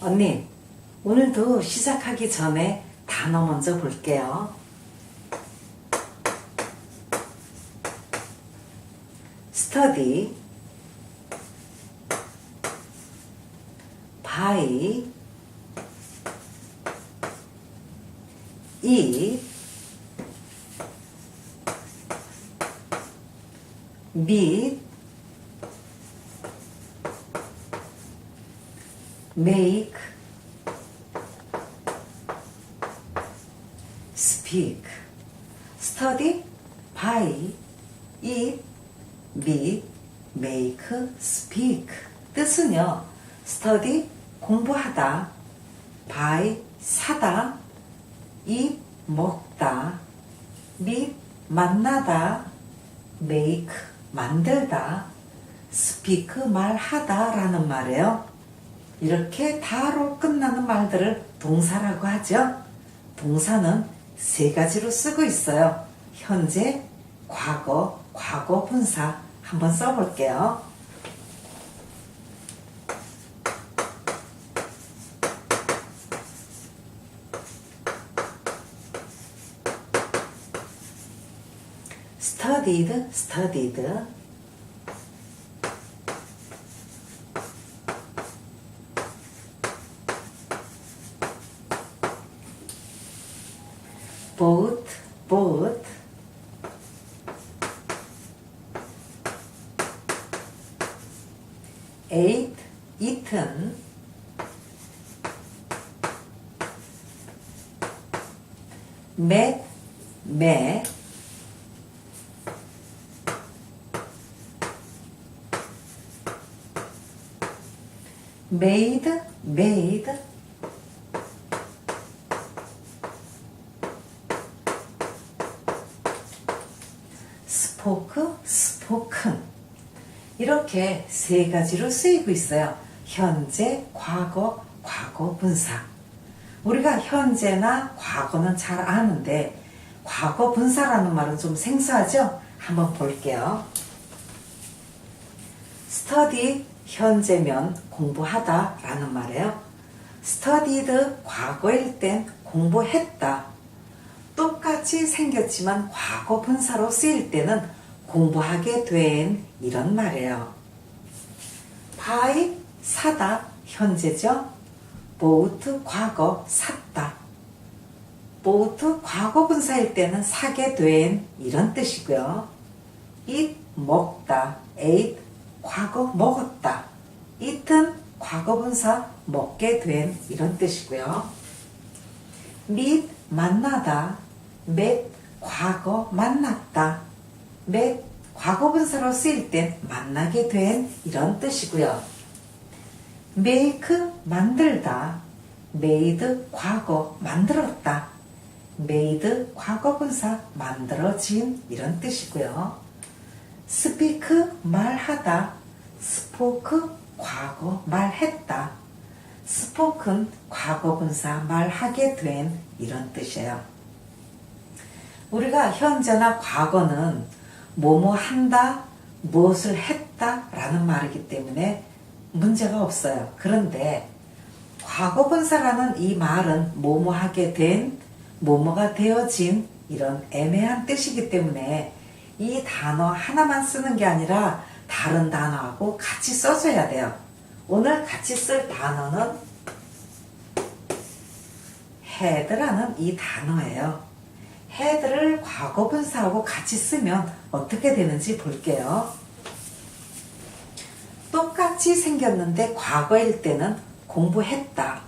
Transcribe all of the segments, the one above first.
언니, 오늘도 시작하기 전에 단어 먼저 볼게요. study, buy, eat, meet, make, speak, study, buy, eat, meet, make, speak. 뜻은요, study, 공부하다, buy, 사다, eat, 먹다, meet, 만나다, make, 만들다, speak, 말하다 라는 말이에요. 이렇게 다로 끝나는 말들을 동사라고 하죠. 동사는 세 가지로 쓰고 있어요. 현재, 과거, 과거 분사 한번 써볼게요. studied, studied. bought, bought. ate, eaten. Met, met. made, made. spoke. 이렇게 세 가지로 쓰이고 있어요. 현재, 과거, 과거 분사. 우리가 현재나 과거는 잘 아는데 과거 분사라는 말은 좀 생소하죠? 한번 볼게요. study 현재면 공부하다 라는 말이에요. studied 과거일 땐 공부했다. 똑같이 생겼지만 과거 분사로 쓰일 때는 공부하게 된 이런 말이에요. buy 사다 현재죠. Bought 과거 샀다. bought 과거 분사일 때는 사게 된 이런 뜻이고요. eat 먹다 ate 과거 먹었다. eaten 과거 분사 먹게 된 이런 뜻이고요. meet 만나다 met 과거 만났다. met 과거 분사로 쓰일 땐 만나게 된 이런 뜻이고요. Make 만들다 made 과거 만들었다. made 과거 분사 만들어진 이런 뜻이고요. speak 말하다 spoke 과거 말했다. spoken 과거 분사 말하게 된 이런 뜻이에요. 우리가 현재나 과거는 뭐뭐 한다, 무엇을 했다 라는 말이기 때문에 문제가 없어요. 그런데 과거 분사라는 이 말은 뭐뭐 하게 된, 뭐뭐가 되어진 이런 애매한 뜻이기 때문에 이 단어 하나만 쓰는 게 아니라 다른 단어하고 같이 써줘야 돼요. 오늘 같이 쓸 단어는 had라는 이 단어예요. had를 과거 분사하고 같이 쓰면 어떻게 되는지 볼게요. 똑같이 생겼는데 과거일 때는 공부했다.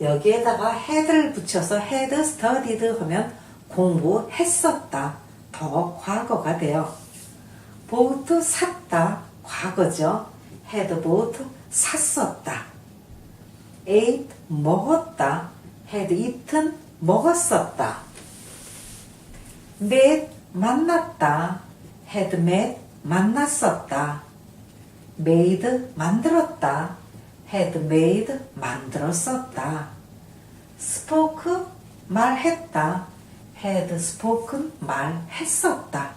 여기에다가 had를 붙여서 had studied 하면 공부했었다. 더 과거가 돼요. bought 샀다. 과거죠. had bought 샀었다. ate 먹었다. had eaten 먹었었다. met 만났다. had met 만났었다. Made 만들었다. had made 만들었었다. spoke 말했다. had spoken 말했었다.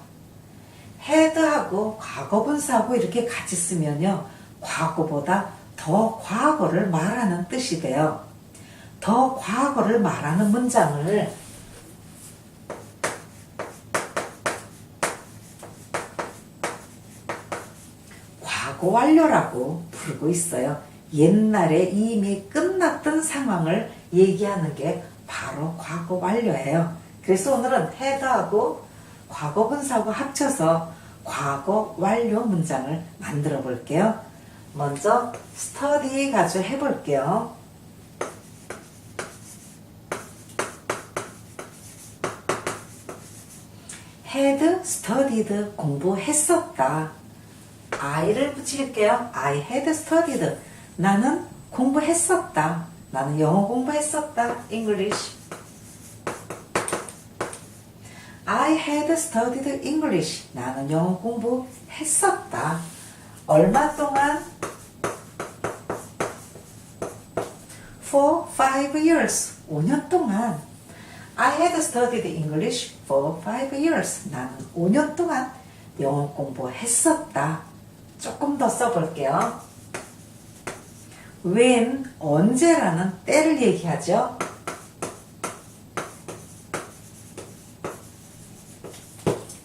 had하고 과거 분사하고 이렇게 같이 쓰면요. 과거보다 더 과거를 말하는 뜻이 돼요. 더 과거를 말하는 문장을 과거 완료라고 부르고 있어요. 옛날에 이미 끝났던 상황을 얘기하는 게 바로 과거 완료예요. 그래서 오늘은 헤드하고 과거 분사하고 합쳐서 과거 완료 문장을 만들어 볼게요. 먼저 study 가지고 해볼게요. had studied 공부했었다. I를 붙일게요. I had studied. 나는 공부했었다. 나는 영어 공부했었다. English. I had studied English. 나는 영어 공부했었다. 얼마 동안? For five years. 5년 동안. I had studied English for five years. 나는 5년 동안 영어 공부했었다. 조금 더 써볼게요. when, 언제라는 때를 얘기하죠.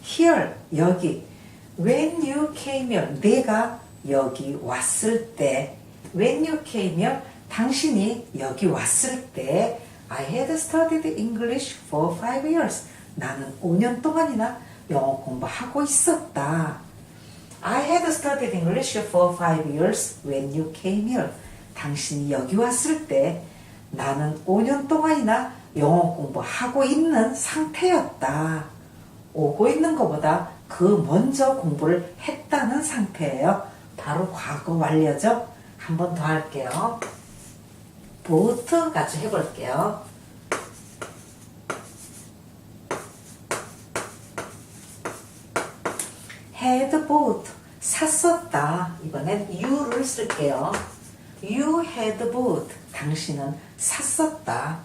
here, 여기. when you came here, 내가 여기 왔을 때. when you came here, 당신이 여기 왔을 때. I had studied English for five years. 나는 5년 동안이나 영어 공부하고 있었다. I had studied English for five years when you came here. 당신이 여기 왔을 때 나는 5년 동안이나 영어 공부하고 있는 상태였다. 오고 있는 것보다 그 먼저 공부를 했다는 상태예요. 바로 과거 완료죠. 한 번 더 할게요. 보트 가지고 해볼게요. Had bought 샀었다. 이번엔 you를 쓸게요. You had bought 당신은 샀었다.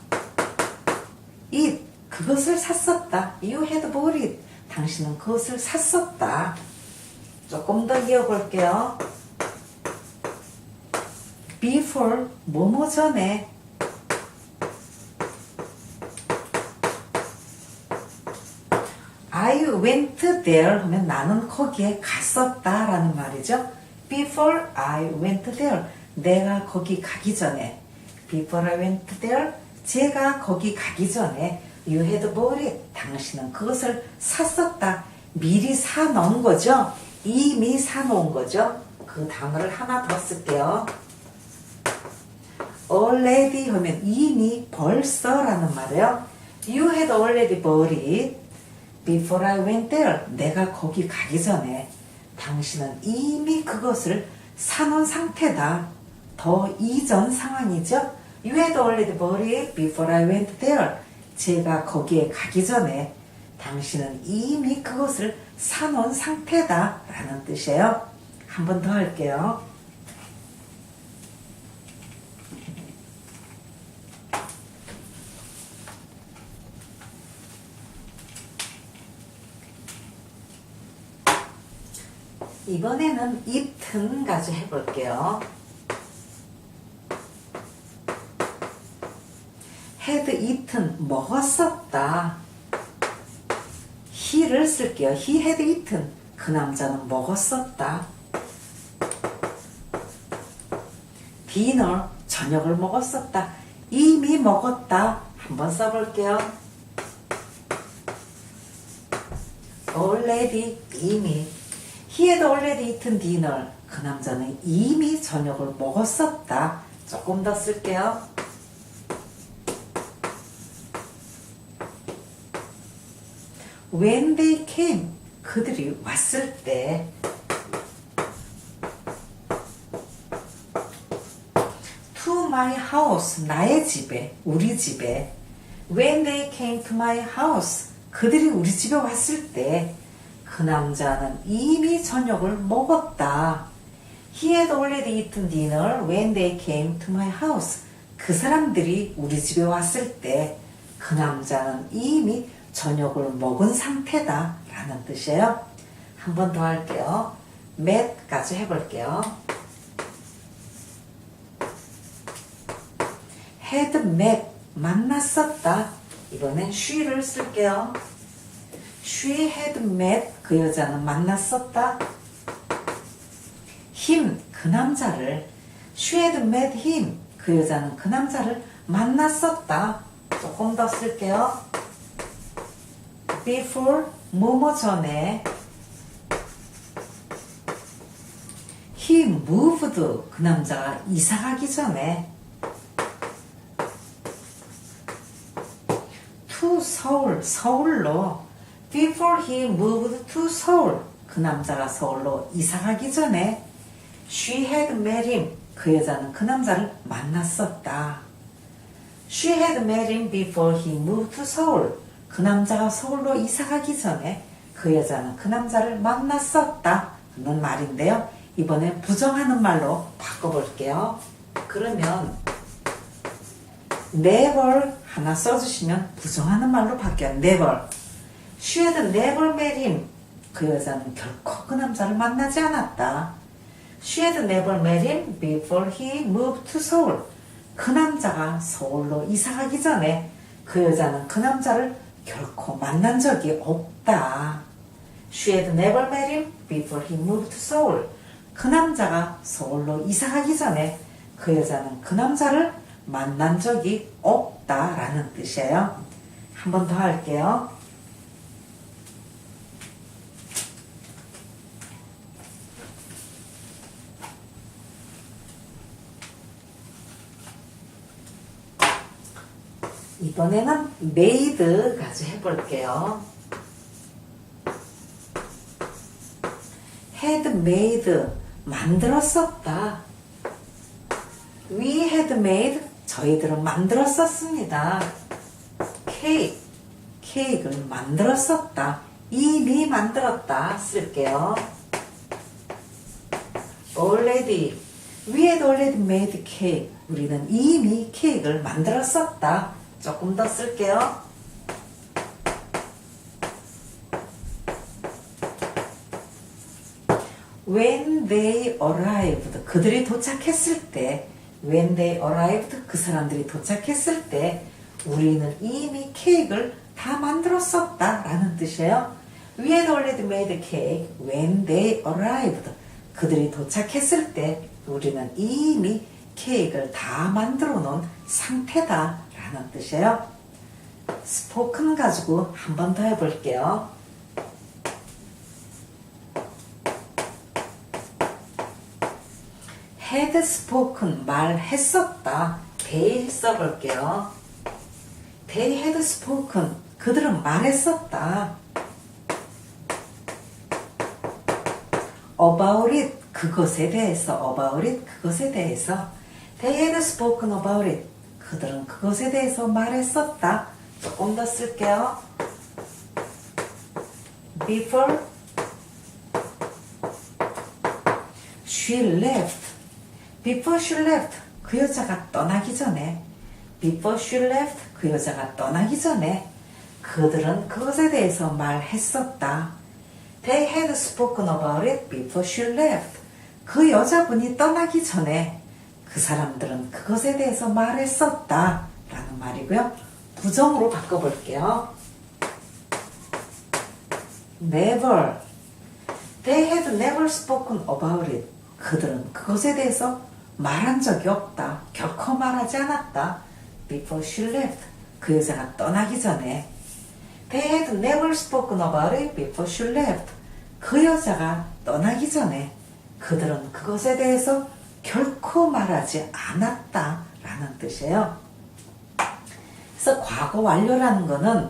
it 그것을 샀었다. You had bought it 당신은 그것을 샀었다. 조금 더 이어볼게요. before 뭐뭐 전에 I went there 하면 나는 거기에 갔었다 라는 말이죠. Before I went there 내가 거기 가기 전에 Before I went there 제가 거기 가기 전에 You had bought it 당신은 그것을 샀었다 미리 사놓은 거죠. 이미 사놓은 거죠. 그 단어를 하나 더 쓸게요. already 하면 이미 벌써라는 말이에요. You had already bought it before I went there. 내가 거기 가기 전에 당신은 이미 그것을 사놓은 상태다. 더 이전 상황이죠. You had already bought it before I went there. 제가 거기에 가기 전에 당신은 이미 그것을 사놓은 상태다. 라는 뜻이에요. 한 번 더 할게요. 이번에는 이튼 가지고 해볼게요. had eaten 먹었었다. he를 쓸게요. he had eaten 그 남자는 먹었었다. dinner 저녁을 먹었었다. 이미 먹었다. 한번 써볼게요. already 이미 He had already eaten dinner. 그 남자는 이미 저녁을 먹었었다. 조금 더 쓸게요. When they came, 그들이 왔을 때 to my house, 나의 집에, 우리 집에 When they came to my house, 그들이 우리 집에 왔을 때 그 남자는 이미 저녁을 먹었다. He had already eaten dinner when they came to my house. 그 사람들이 우리 집에 왔을 때 그 남자는 이미 저녁을 먹은 상태다. 라는 뜻이에요. 한 번 더 할게요. met까지 해볼게요. had met 만났었다. 이번엔 she를 쓸게요. She had met 그 여자는 만났었다. him 그 남자를 she had met him 그 여자는 그 남자를 만났었다. 조금 더 쓸게요. before 뭐뭐 전에 he moved 그 남자가 이사 가기 전에 to 서울 서울로 before he moved to 서울 그 남자가 서울로 이사 가기 전에 she had met him 그 여자는 그 남자를 만났었다. She had met him before he moved to 서울. 그 남자가 서울로 이사 가기 전에 그 여자는 그 남자를 만났었다. 는 말인데요. 이번에 부정하는 말로 바꿔볼게요. 그러면 never 하나 써주시면 부정하는 말로 바뀌어요. never. Never met him. 그 여자는 결코 그 남자를 만나지 않았다. Never met him before he moved to Seoul. 그 남자가 서울로 이사 가기 전에 그 여자는 그 남자를 결코 만난 적이 없다. Never met him before he moved to Seoul. 그 남자가 서울로 이사 가기 전에 그 여자는 그 남자를 만난 적이 없다라는 뜻이에요. 한 번 더 할게요. 이번에는 made 가지고 해볼게요. had made 만들었었다. We had made 저희들은 만들었었습니다. cake 케이크를 만들었었다. 이미 만들었다 쓸게요. already we had already made cake 우리는 이미 케이크를 만들었었다. 조금 더 쓸게요. When they arrived, 그들이 도착했을 때, when they arrived, 그 사람들이 도착했을 때, 우리는 이미 케이크를 다 만들었었다 라는 뜻이에요. We had already made cake when they arrived. 그들이 도착했을 때, 우리는 이미 케이크를 다 만들어 놓은 상태다 라는 뜻이에요. 스포큰 가지고 한 번 더 해볼게요. had spoken 말했었다. they 써볼게요. they had spoken 그들은 말했었다. about it 그것에 대해서 about it 그것에 대해서 they had spoken about it 그들은 그것에 대해서 말했었다. 조금 더 쓸게요. before she left before she left 그 여자가 떠나기 전에 before she left 그 여자가 떠나기 전에 그들은 그것에 대해서 말했었다. They had spoken about it before she left. 그 여자분이 떠나기 전에 그 사람들은 그것에 대해서 말했었다. 라는 말이고요. 부정으로 바꿔볼게요. Never. They had never spoken about it. 그들은 그것에 대해서 말한 적이 없다. 결코 말하지 않았다. Before she left. 그 여자가 떠나기 전에. They had never spoken about it before she left. 그 여자가 떠나기 전에 그들은 그것에 대해서 결코 말하지 않았다. 라는 뜻이에요. 그래서 과거 완료라는 거는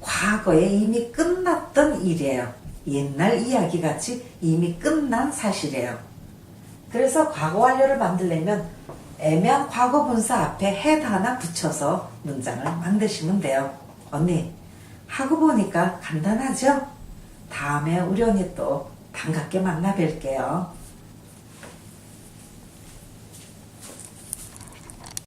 과거에 이미 끝났던 일이에요. 옛날 이야기 같이 이미 끝난 사실이에요. 그래서 과거 완료를 만들려면 애매한 과거 분사 앞에 head 하나 붙여서 문장을 만드시면 돼요. 언니, 하고 보니까 간단하죠? 다음에 우리 언니 또 반갑게 만나 뵐게요.